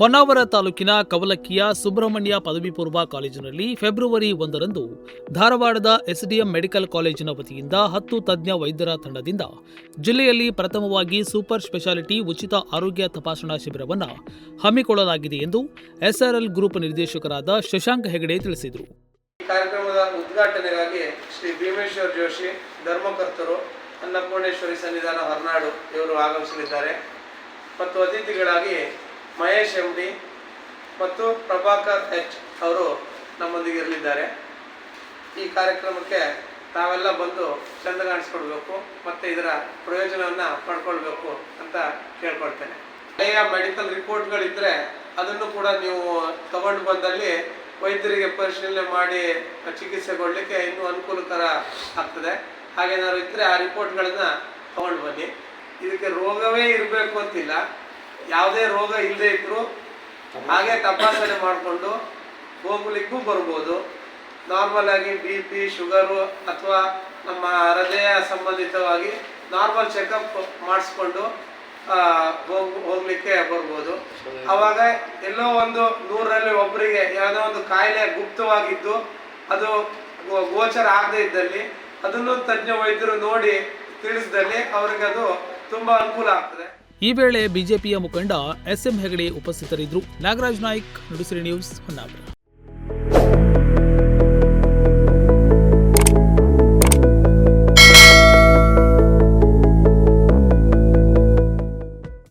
ಹೊನ್ನಾವರ ತಾಲೂಕಿನ ಕವಲಕ್ಕಿಯ ಸುಬ್ರಹ್ಮಣ್ಯ ಪದವಿ ಪೂರ್ವ ಕಾಲೇಜಿನಲ್ಲಿ ಫೆಬ್ರವರಿ ಒಂದರಂದು ಧಾರವಾಡದ ಎಸ್ಡಿಎಂ ಮೆಡಿಕಲ್ ಕಾಲೇಜಿನ ವತಿಯಿಂದ ಹತ್ತು ತಜ್ಞ ವೈದ್ಯರ ತಂಡದಿಂದ ಜಿಲ್ಲೆಯಲ್ಲಿ ಪ್ರಥಮವಾಗಿ ಸೂಪರ್ ಸ್ಪೆಷಾಲಿಟಿ ಉಚಿತ ಆರೋಗ್ಯ ತಪಾಸಣಾ ಶಿಬಿರವನ್ನು ಹಮ್ಮಿಕೊಳ್ಳಲಾಗಿದೆ ಎಂದು ಎಸ್ಆರ್ಎಲ್ ಗ್ರೂಪ್ ನಿರ್ದೇಶಕರಾದ ಶಶಾಂಕ್ ಹೆಗಡೆ ತಿಳಿಸಿದರು. ಕಾರ್ಯಕ್ರಮದ ಉದ್ಘಾಟನೆಗಾಗಿ ಶ್ರೀ ಜೋಶಿ, ಧರ್ಮಕರ್ತರು ಅನ್ನಪೂರ್ಣೇಶ್ವರಿ ಸನ್ನಿಧಾನ ಹೊರನಾಡು ಇವರು ಆಗಮಿಸಲಿದ್ದಾರೆ. ಮತ್ತು ಅತಿಥಿಗಳಾಗಿ ಮಹೇಶ್ ಎಂ ಡಿ ಮತ್ತು ಪ್ರಭಾಕರ್ ಎಚ್ ಅವರು ನಮ್ಮೊಂದಿಗೆ ಇರಲಿದ್ದಾರೆ. ಈ ಕಾರ್ಯಕ್ರಮಕ್ಕೆ ತಾವೆಲ್ಲ ಬಂದು ಚಂದ ಕಾಣಿಸ್ಕೊಡ್ಬೇಕು ಮತ್ತು ಇದರ ಪ್ರಯೋಜನವನ್ನು ಪಡ್ಕೊಳ್ಬೇಕು ಅಂತ ಕೇಳ್ಕೊಳ್ತೇನೆ. ಹಳೆಯ ಮೆಡಿಕಲ್ ರಿಪೋರ್ಟ್ಗಳಿದ್ದರೆ ಅದನ್ನು ಕೂಡ ನೀವು ತಗೊಂಡು ಬಂದಲ್ಲಿ ವೈದ್ಯರಿಗೆ ಪರಿಶೀಲನೆ ಮಾಡಿ ಚಿಕಿತ್ಸೆ ಕೊಡಲಿಕ್ಕೆ ಇನ್ನೂ ಅನುಕೂಲಕರ ಆಗ್ತದೆ. ಹಾಗೇನಾದ್ರು ಇದ್ದರೆ ಆ ರಿಪೋರ್ಟ್ಗಳನ್ನು ತಗೊಂಡು ಬನ್ನಿ. ಇದಕ್ಕೆ ರೋಗವೇ ಇರಬೇಕು ಅಂತಿಲ್ಲ. ಯಾವುದೇ ರೋಗ ಇಲ್ಲದೆ ಇದ್ರು ಹಾಗೆ ತಪಾಸಣೆ ಮಾಡಿಕೊಂಡು ಹೋಗ್ಲಿಕ್ಕೂ ಬರ್ಬೋದು. ನಾರ್ಮಲ್ ಆಗಿ ಬಿ ಪಿ ಶುಗರು ಅಥವಾ ನಮ್ಮ ಹೃದಯ ಸಂಬಂಧಿತವಾಗಿ ನಾರ್ಮಲ್ ಚೆಕಪ್ ಮಾಡಿಸ್ಕೊಂಡು ಹೋಗ್, ಹೋಗ್ಲಿಕ್ಕೆ ಬರ್ಬೋದು. ಅವಾಗ ಎಲ್ಲೋ ಒಂದು ನೂರರಲ್ಲಿ ಒಬ್ಬರಿಗೆ ಯಾವುದೋ ಒಂದು ಕಾಯಿಲೆ ಗುಪ್ತವಾಗಿದ್ದು, ಅದು ಗೋಚರ ಆಗದೆ ಇದ್ದಲ್ಲಿ ಅದನ್ನು ತಜ್ಞ ವೈದ್ಯರು ನೋಡಿ ತಿಳಿಸಿದಲ್ಲಿ ಅವ್ರಿಗೆ ಅದು ತುಂಬ ಅನುಕೂಲ ಆಗ್ತದೆ. ಈ ವೇಳೆ ಬಿಜೆಪಿಯ ಮುಖಂಡ ಎಸ್ಎಂ ಹೆಗಡೆ ಉಪಸ್ಥಿತರಿದ್ದರು. ನಾಗರಾಜ್ ನಾಯ್ಕ್ ನುಡಿಸಿರಿ ನ್ಯೂಸ್ ಹೊನ್ನಾವರ